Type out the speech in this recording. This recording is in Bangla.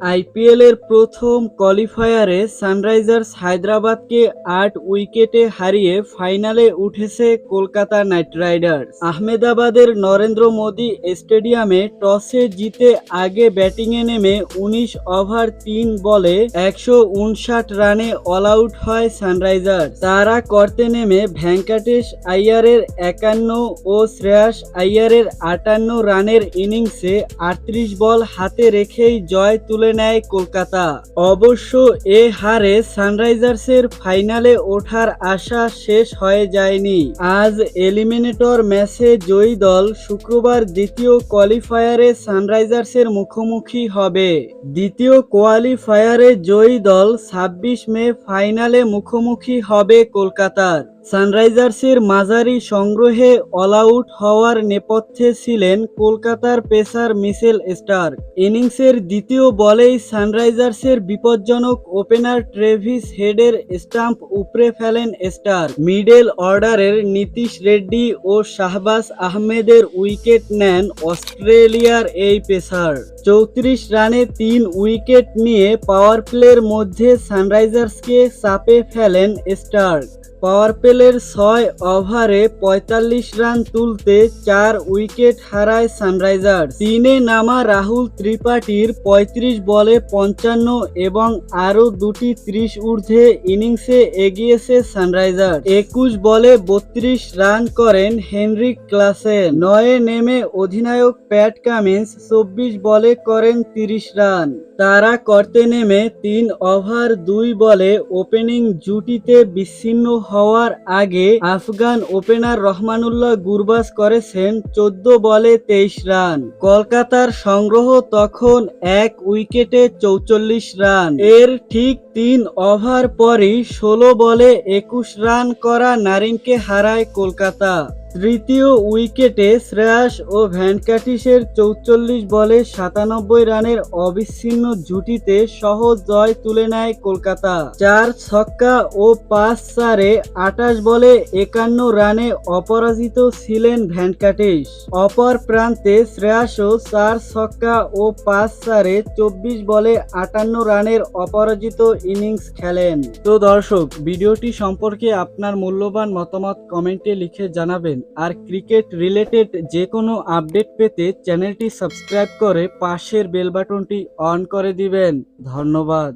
আইপিএল এর প্রথম কোয়ালিফায়ারে সানরাইজার্স হায়দ্রাবাদকে আট উইকেটে হারিয়ে ফাইনালে উঠেছে কলকাতা নাইট রাইডার্স। আহমেদাবাদের নরেন্দ্র মোদী স্টেডিয়ামে টসে জিতে আগে ব্যাটিংয়ে নেমে উনিশ ওভার তিন বলে একশো উনষাট রানে অল আউট হয় সানরাইজার্স। তারা করতে নেমে ভেঙ্কাটেশ আইয়ারের একান্ন ও শ্রেয়াস আইয়ারের আটান্ন রানের ইনিংসে আটত্রিশ বল হাতে রেখেই জয় তুলে নেয় কলকাতা। অবশ্য এ হারে সানরাইজার্সের ফাইনালে ওঠার আশা শেষ হয়ে যায়নি। আজ এলিমিনেটর ম্যাচে জয়ী দল শুক্রবার দ্বিতীয় কোয়ালিফায়ারে সানরাইজার্সের মুখোমুখি হবে। দ্বিতীয় কোয়ালিফায়ারে জয়ী দল ছাব্বিশ মে ফাইনালে মুখোমুখি হবে কলকাতার। সানরাইজার্সের মাঝারি সংগ্রহে অল আউট হওয়ার নেপথ্যে ছিলেন কলকাতার পেসার মিশেল স্টার ইনিংসের দ্বিতীয় বলেই সানরাইজার্সের বিপজ্জনক ওপেনার ট্রেভিস হেডের স্টাম্প উপড়ে ফেলেন স্টার মিডল অর্ডারের নীতিশ রেড্ডি ও শাহবাজ আহমেদের উইকেট নেন অস্ট্রেলিয়ার এই পেসার। চৌত্রিশ রানে তিন উইকেট নিয়ে পাওয়ার প্লের মধ্যে সানরাইজার্সকে চাপে ফেলেন স্টার্ক। পাওয়ার প্লের ছয় ওভারে পঁয়তাল্লিশ রান তুলতে চার উইকেট হারায় সানরাইজার্স। তিনে নামা রাহুল ত্রিপাঠীর পঁয়ত্রিশ বলে পঞ্চান্ন এবং আরও দুটি ত্রিশ ঊর্ধ্বে ইনিংসে এগিয়েছে সানরাইজার্স। একুশ বলে বত্রিশ রান করেন হেনরিক ক্লাসে নয়ে নেমে অধিনায়ক প্যাট কামিন্স চব্বিশ বলে করেন তিরিশ রান। তারা করতে নেমে তিন ওভার দুই বলে ওপেনিং জুটিতে বিচ্ছিন্ন হওয়ার আগে আফগান ওপেনার রহমানুল্লাহ গুরবাস করেছেন চোদ্দ বলে তেইশ রান। কলকাতার সংগ্রহ তখন এক উইকেটে চৌচল্লিশ রান। এর ঠিক তিন ওভার পরই ষোলো বলে একুশ রান করা নারিনকে হারায় কলকাতা। তৃতীয় উইকেটে শ্রেয়াস ও ভ্যানকাটিসের চৌচল্লিশ বলে সাতানব্বই রানের অবিচ্ছিন্ন জুটিতে সহজ জয় তুলে নেয় কলকাতা। চার ছক্কা ও পাঁচ চারে আটাশ বলে একান্ন রানে অপরাজিত ছিলেন ভ্যানকাটিস। অপর প্রান্তে শ্রেয়াসও চার ছক্কা ও পাঁচ চারে চব্বিশ বলে আটান্ন রানের অপরাজিত ইনিংস খেলেন। তো দর্শক, ভিডিওটি সম্পর্কে আপনার মূল্যবান মতামত কমেন্টে লিখে জানাবেন। আর ক্রিকেট রিলেটেড যে কোনো আপডেট পেতে চ্যানেলটি সাবস্ক্রাইব করে পাশের বেলবাটনটি অন করে দিবেন। ধন্যবাদ।